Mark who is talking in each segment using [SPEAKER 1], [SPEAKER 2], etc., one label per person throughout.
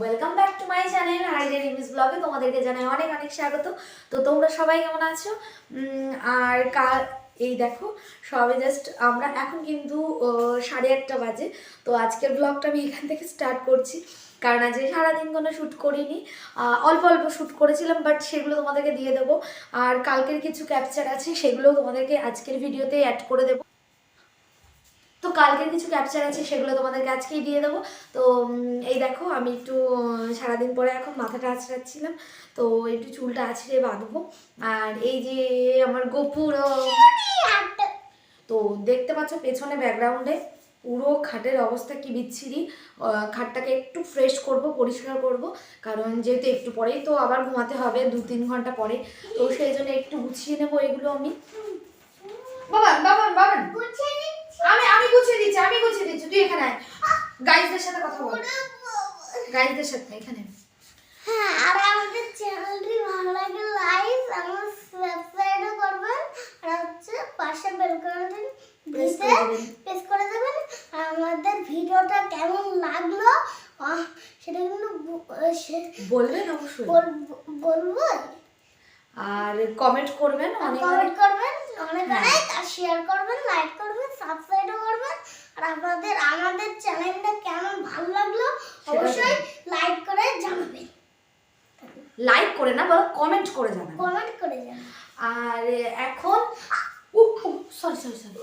[SPEAKER 1] Welcome back to my channel হাইডের English ব্লগে তোমাদেরকে জানাই অনেক অনেক স্বাগত। তো তোমরা সবাই কেমন আছো? আর কাল, এই দেখো, সবে জাস্ট আমরা এখন কিন্তু সাড়ে আটটা বাজে। তো আজকের ব্লগটা আমি এখান থেকে স্টার্ট করছি। কারণ আজকে সারাদিন কোনো শ্যুট করিনি। অল্প অল্প শ্যুট করেছিলাম বাট সেগুলো তোমাদেরকে দিয়ে দেবো। আর কালকের কিছু ক্যাপচার আছে সেগুলো তোমাদেরকে আজকের ভিডিওতে অ্যাড করে দেবো। তো কালকের কিছু ক্যাপচার আছে সেগুলো তোমাদেরকে আজকেই দিয়ে দেবো। তো এই দেখো আমি একটু সারাদিন পরে এখন মাথাটা আঁচড়াচ্ছিলাম তো একটু চুলটা আছড়ে বাঁধবো। আর এই যে আমার গোপুর তো দেখতে পাচ্ছ পেছনে ব্যাকগ্রাউন্ডে পুরো খাটের অবস্থা কি বিচ্ছিরি। খাটটাকে একটু ফ্রেশ করব পরিষ্কার করব। কারণ যেহেতু একটু পরেই তো আবার ঘুমাতে হবে দু তিন ঘণ্টা পরে। তো সেই জন্য একটু গুছিয়ে নেব এগুলো আমি। বাবা বাবান বাবান। আমি আমি গুছিয়ে দিচ্ছি আমি গুছিয়ে দিচ্ছি তুই এখানে আয়। গাইজদের সাথে কথা বল। গাইজদের সাথে এখানে।
[SPEAKER 2] হ্যাঁ আর আমাদের চ্যানেলটি ভালো লাগে লাইক এবং সাবস্ক্রাইবও করবেন আর হচ্ছে পাশে বেল বাটন
[SPEAKER 1] Press
[SPEAKER 2] দিতে
[SPEAKER 1] করে।
[SPEAKER 2] প্রেস করে দেবেন আর আমাদের ভিডিওটা কেমন লাগল সেটা কিন্তু
[SPEAKER 1] বলবেন অবশ্যই।
[SPEAKER 2] বল- বলব।
[SPEAKER 1] আর কমেন্ট করবেন অনেক
[SPEAKER 2] কমেন্ট করবেন অনেক। অনেক আর শেয়ার করবেন লাইক করবেন সাবস্ক্রাইবও করবেন। আর আমাদের আমাদের চ্যানেলটা কেমন ভালো লাগল অবশ্যই লাইক করে জানাবেন।
[SPEAKER 1] লাইক করে না বলো কমেন্ট করে জানাবেন।
[SPEAKER 2] কমেন্ট করে জানাবেন।
[SPEAKER 1] আর এখন সরি সরি সরি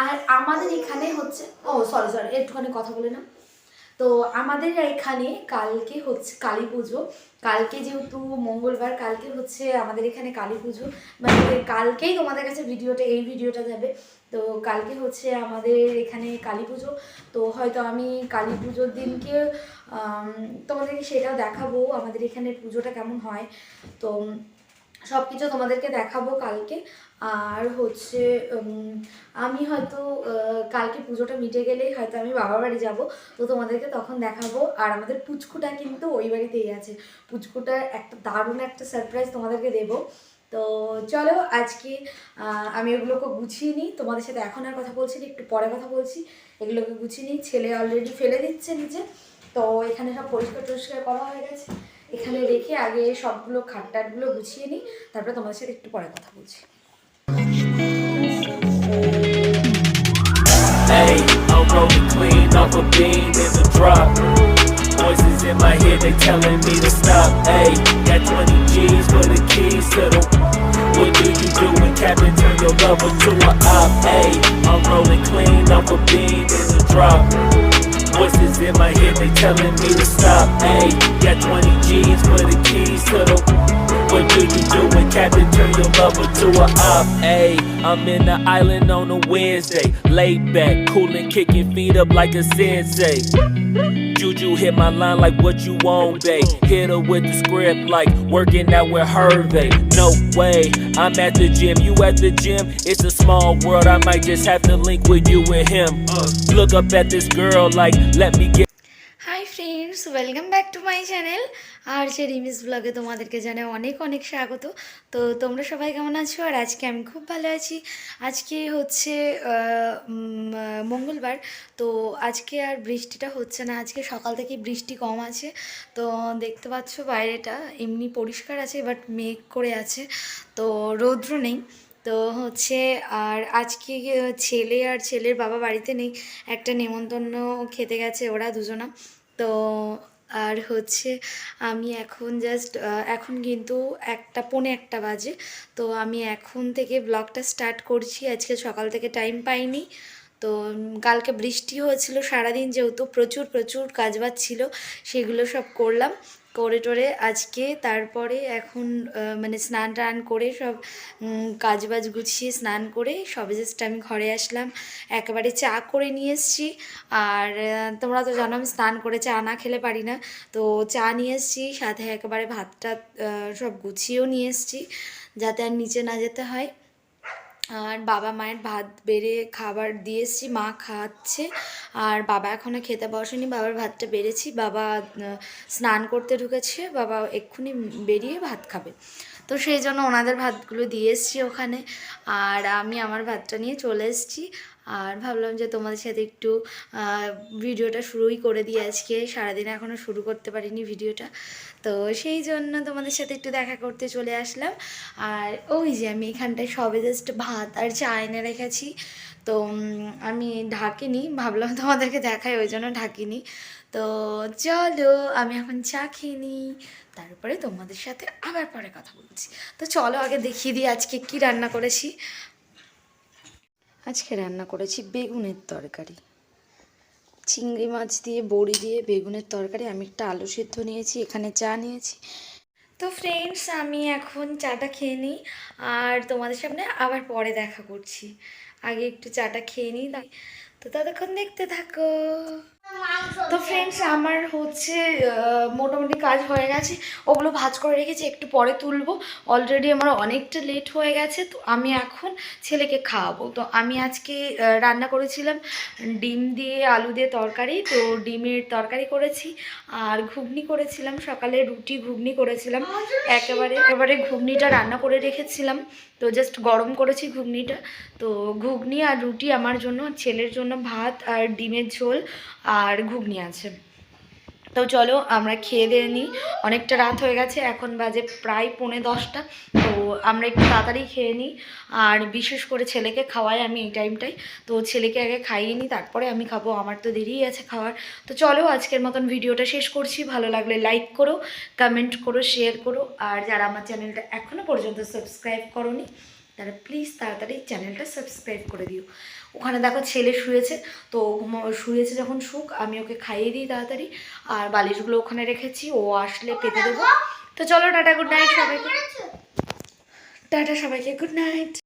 [SPEAKER 1] আর আমাদের এখানে হচ্ছে ও সরি সরি একটুখানি কথা বলে না তো আমাদের এখানে কালকে হচ্ছে কালী পুজো। কালকে যেহেতু মঙ্গলবার, কালকে হচ্ছে আমাদের এখানে কালী পুজো। মানে কালকেই তোমাদের কাছে ভিডিওটা, এই ভিডিওটা যাবে। তো কালকে হচ্ছে আমাদের এখানে কালী পুজো। তো হয়তো আমি কালী পুজোর দিনকে তোমাদেরকে সেটাও দেখাবো আমাদের এখানে পুজোটা কেমন হয়। তো সব কিছু তোমাদেরকে দেখাবো কালকে। আর হচ্ছে আমি হয়তো কালকে পুজোটা মিটে গেলেই হয়তো আমি বাবার বাড়ি যাব। তো তোমাদেরকে তখন দেখাবো। আর আমাদের পুচকুটা কিন্তু ওই বাড়িতেই আছে। পুচকুটার একটা দারুণ একটা সারপ্রাইজ তোমাদেরকে দেবো। তো চলো আজকে আমি এগুলোকে গুছিয়ে নিই। তোমাদের সাথে এখন আর কথা বলছি না, একটু পরে কথা বলছি। এগুলোকে গুছিয়ে নিই। ছেলে অলরেডি ফেলে দিচ্ছে নিচে। তো এখানে সব পরিষ্কার টরিষ্কার করা হয়ে গেছে। এখানে রেখে আগে সবগুলো খাটটাটগুলো গুছিয়ে নিই তারপরে তোমাদের সাথে একটু পরে কথা বলছি
[SPEAKER 3] Hey, I'm rolling clean off a beam in the drop. Voices in my head, they telling me to stop. Hey, got 20 G's for the keys to the. What do you do when Captain turn your lover to a op? Hey, I'm rolling clean off a beam in the drop. Voices in my head, they telling me to stop. Hey, got 20 G's for the keys to the. What do you do when Captain turn your lover to a op? Hey, I'm in the island on a Wednesday. Laid back, coolin', kicking feet up like a sensei. Juju hit my line like what you want, babe. Hit her with the script like working out with Hervey. No way, I'm at the gym, you at the gym. It's a small world, I might just have to link with you and him. Look up at this girl like, let me get.
[SPEAKER 1] Hi friends, welcome back to my channel. আর যে রিমিস ব্লগে তোমাদেরকে জানাই অনেক অনেক স্বাগত। তো তোমরা সবাই কেমন আছো? আর আজকে আমি খুব ভালো আছি। আজকে হচ্ছে মঙ্গলবার। তো আজকে আর বৃষ্টিটা হচ্ছে না। আজকে সকাল থেকে বৃষ্টি কম আছে। তো দেখতে পাচ্ছ বাইরেটা, এমনি পরিষ্কার আছে, বাট মেঘ করে আছে। তো রৌদ্র নেই। তো হচ্ছে, আর আজকে ছেলে আর ছেলের বাবা বাড়িতে নেই। একটা নেমন্তন্ন খেতে গেছে ওরা দুজনা। তো আর হচ্ছে আমি এখন জাস্ট এখন কিন্তু একটা, পৌনে একটা বাজে। তো আমি এখন থেকে ব্লগটা স্টার্ট করছি। আজকে সকাল থেকে টাইম পাইনি। তো কালকে বৃষ্টি হয়েছিল সারাদিন যেহেতু প্রচুর প্রচুর কাজবাজ ছিল, সেগুলো সব করলাম। করে টোরে আজকে, তারপরে এখন মানে স্নান টান করে সব কাজ বাজ গুছিয়ে স্নান করে সবে জাস্ট আমি ঘরে আসলাম। একেবারে চা করে নিয়ে এসেছি। আর তোমরা তো জানো আমি স্নান করে চা না খেলে পারি না। তো চা নিয়ে এসেছি, সাথে একেবারে ভাতটা সব গুছিয়েও নিয়ে এসেছি, যাতে আর নিচে না যেতে হয়। আর বাবা মায়ের ভাত বেড়ে খাবার দিয়েছি মা খাচ্ছে। আর বাবা এখনও খেতে বসেনি, বাবার ভাতটা বেড়েছি। বাবা স্নান করতে ঢুকেছে, বাবা এক্ষুনি বেরিয়ে ভাত খাবে। তো সেই জন্য ওনাদের ভাতগুলো দিয়ে এসেছি ওখানে। আর আমি আমার ভাতটা নিয়ে চলে এসেছি। আর ভাবলাম যে তোমাদের সাথে একটু ভিডিওটা শুরুই করে দিই আজকে। সারাদিন এখনও শুরু করতে পারিনি ভিডিওটা। তো সেই জন্য তোমাদের সাথে একটু দেখা করতে চলে আসলাম। আর ওই যে আমি এখানটায় সবে জাস্ট ভাত আর চা এনে রেখেছি। তো আমি ঢাকিনি, ভাবলাম তোমাদেরকে দেখাই, ওই জন্য ঢাকিনি। তো চলো, আমি এখন চা খেয়ে নিই। তারপরে তোমাদের সাথে আবার পরে কথা বলছি। তো চলো আগে দেখিয়ে দিই আজকে কি রান্না করেছি। আজকে রান্না করেছি বেগুনের তরকারি। চিংড়ি মাছ দিয়ে, বড়ি দিয়ে বেগুনের তরকারি। আমি একটা আলু সিদ্ধ নিয়েছি, এখানে চা নিয়েছি। তো ফ্রেন্ডস আমি এখন চাটা খেয়ে নিই, আর তোমাদের সামনে আবার পরে দেখা করছি। আগে একটু চাটা খেয়ে নিই তো ততক্ষণ দেখতে থাকো। তো ফ্রেন্ডস আমার হচ্ছে মোটামুটি কাজ হয়ে গেছে। ওগুলো ভাজ করে রেখেছি একটু পরে তুলবো। অলরেডি আমার অনেকটা লেট হয়ে গেছে তো আমি এখন ছেলেকে খাওয়াবো। তো আমি আজকে রান্না করেছিলাম ডিম দিয়ে আলু দিয়ে তরকারি। তো ডিমের তরকারি করেছি আর ঘুগনি করেছিলাম। সকালে রুটি ঘুগনি করেছিলাম। একেবারে একেবারে ঘুগনিটা রান্না করে রেখেছিলাম। তো জাস্ট গরম করেছি ঘুগনিটা। তো ঘুগনি আর রুটি আমার জন্য ছেলের জন্য ভাত আর ডিমের ঝোল। আর ঘুগনি আছে। তো চলো আমরা খেয়ে দিয়ে নিই। অনেকটা রাত হয়ে গেছে, এখন বাজে প্রায় পৌনে দশটা। তো আমরা একটু তাড়াতাড়ি খেয়ে নিই। আর বিশেষ করে ছেলেকে খাওয়াই আমি এই টাইমটাই। তো ছেলেকে আগে খাইয়ে নিই, তারপরে আমি খাব। আমার তো দেরিই আছে খাওয়ার। তো চলো আজকের মতন ভিডিওটা শেষ করছি। ভালো লাগলে লাইক করো, কমেন্ট করো, শেয়ার করো। আর যারা আমার চ্যানেলটা এখনও পর্যন্ত সাবস্ক্রাইব করোনি, তারা প্লিজ তাড়াতাড়ি চ্যানেলটা সাবস্ক্রাইব করে দিও। ওখানে দেখো ছেলে শুয়েছে তো শুয়েছে যখন শুক আমি ওকে খাইয়ে দিই তাড়াতাড়ি। আর বালিশগুলো ওখানে রেখেছি ও আসলে পেতে দেবো। তো চলো টাটা গুড নাইট সবাইকে। টাটা সবাইকে গুড নাইট